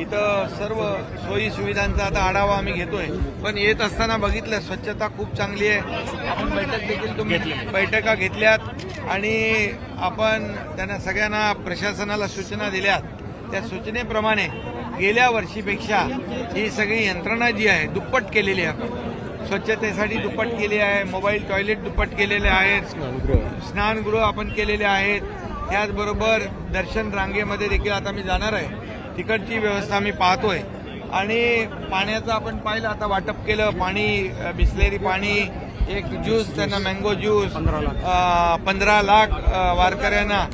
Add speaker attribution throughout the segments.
Speaker 1: इथं सर्व सोयी सुविधांचा आता आढावा आम्ही घेतोय. पण येत असताना बघितलं स्वच्छता खूप चांगली आहे. आपण बैठक देखील तुम्ही बैठका घेतल्यात. आणि आपण त्यांना सगळ्यांना प्रशासनाला सूचना दिल्यात. त्या सूचनेप्रमाणे गेल्या वर्षीपेक्षा ही सगळी यंत्रणा जी आहे दुप्पट केलेली आहे. आपण स्वच्छतेसाठी दुप्पट केली आहे मोबाईल टॉयलेट दुप्पट केलेले आहेत.
Speaker 2: स्नानगृह.
Speaker 1: स्नानगृह आपण केलेले आहेत. त्याचबरोबर दर्शन रांगेमध्ये देखील आता मी जाणार आहे. तिकडची व्यवस्था मी पाहतोय. आणि पाण्याचं आपण पाहिलं आता वाटप केलं पाणी बिसलेरी पाणी एक ज्यूस त्यांना मँगो ज्यूस पंधरा लाख वारकऱ्यांना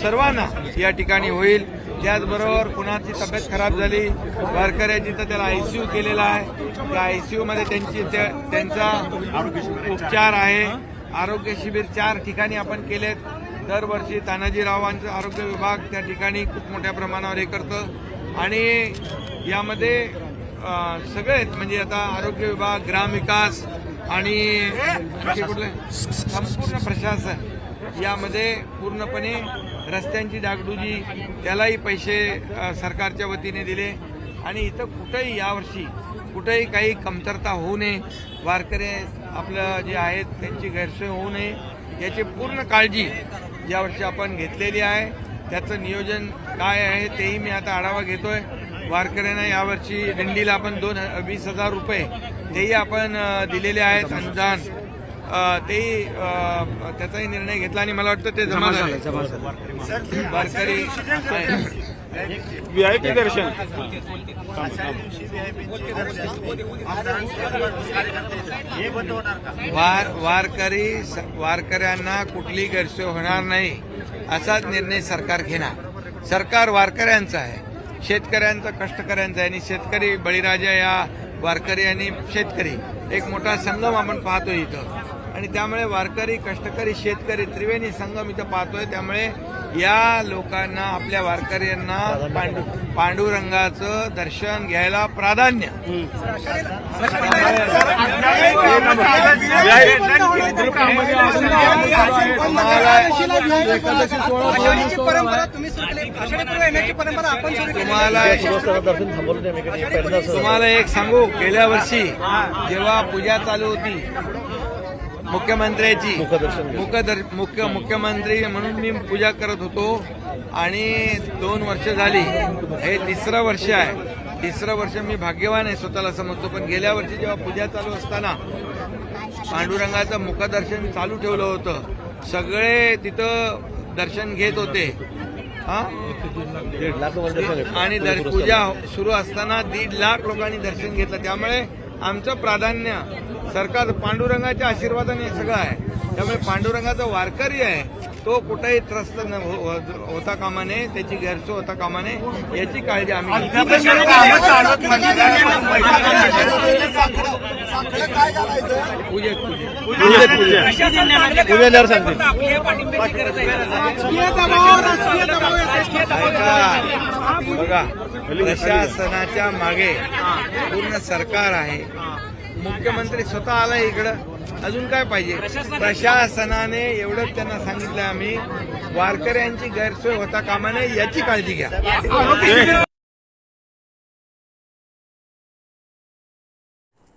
Speaker 1: सर्वांना या ठिकाणी होईल. त्याचबरोबर कुणाची तब्येत खराब झाली वारकऱ्याची तर त्याला आयसीयू केलेला आहे त्या आयसीयू मध्ये त्यांची त्या- त्यांचा उपचार आहे. आरोग्य शिबिर चार ठिकाणी आपण केलेत. दरवर्षी तानाजीरावांचं आरोग्य विभाग त्या ठिकाणी खूप मोठ्या प्रमाणावर हे करतं. आणि यामध्ये सगळेच म्हणजे आता आरोग्य विभाग ग्रामविकास आणि कुठले? संपूर्ण प्रशासन यामध्ये पूर्णपणे रस्त्यांची डागडुजी त्यालाही पैसे सरकारच्या वतीने दिले. आणि इथं कुठंही यावर्षी कुठेही काही कमतरता होऊ नये. वारकरी आपलं जे आहेत त्यांची गैरसोय होऊ नये. याची पूर्ण काळजी यावर्षी आपण घेतलेली आहे. त्याचं नियोजन काय आहे तेही मी आता आढावा घेतोय. वारकऱ्यांना यावर्षी दिंडीला आपण दोन वीस हजार रुपये तेही आपण दिलेले आहेत अनुदान. तेही त्याचाही निर्णय घेतला आणि मला वाटतं ते जमा झाले. वारकरी आहे.
Speaker 2: व्हीआयपी दर्शन.
Speaker 1: वार वारकरी वारकऱ्यांना कुठली गैरसोय होणार नाही असाच निर्णय सरकार घेणार. सरकार वारकऱ्यांचा आहे. शेतकऱ्यांचा कष्टकऱ्यांचा आहे. आणि शेतकरी बळीराजा या वारकरी आणि शेतकरी. एक मोठा संगम आपण पाहतोय इथं. आणि त्यामुळे वारकरी कष्टकरी शेतकरी त्रिवेणी संगम इथं पाहतोय. त्यामुळे या लोकांना आपल्या वारकऱ्यांना पांडू पांडुरंगाचं दर्शन घ्यायला प्राधान्य. तुम्हाला तुम्हाला एक सांगू गेल्या वर्षी जेव्हा पूजा चालू होती मुख्यमंत्र्याची. मुखदर मुख्य मुख्यमंत्री म्हणून मी पूजा करत होतो. आणि दोन वर्ष झाली. हे तिसरं वर्ष आहे. तिसरं वर्ष मी भाग्यवान आहे स्वतःला समजतो. पण गेल्या वर्षी जेव्हा पूजा चालू असताना पांडुरंगाचं मुखदर्शन चालू ठेवलं होतं. सगळे तिथं दर्शन घेत होते. हा. आणि पूजा सुरू असताना दीड लाख लोकांनी दर्शन घेतलं. त्यामुळे आमचं प्राधान्य सरकार पांडुरंगाच्या आशीर्वादाने सगळं आहे. त्यामुळे पांडुरंगाचा वारकरी आहे. तो कुठेही त्रस्त न हो- हो- होता कामा नये त्याची गैरसोय होता कामा नये याची काळजी आम्ही. पूजेत ऐका, बघा प्रशासनाच्या मागे पूर्ण सरकार आहे. मुख्यमंत्री स्वतः आला इकडं. अजून काय पाहिजे? प्रशासनाने एवढंच त्यांना सांगितलं आम्ही. वारकऱ्यांची गैरसोय होता कामा नये याची काळजी घ्या.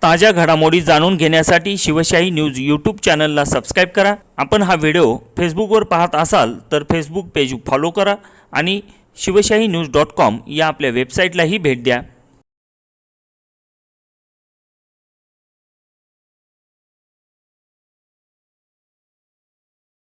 Speaker 3: ताज्या घडामोडी जाणून घेण्यासाठी शिवशाही न्यूज यूट्यूब चॅनलला सबस्क्राईब करा. आपण हा व्हिडिओ फेसबुकवर पाहत असाल तर फेसबुक पेज फॉलो करा आणि शिवशाही न्यूज डॉट कॉम या आपल्या वेबसाईटलाही भेट द्या.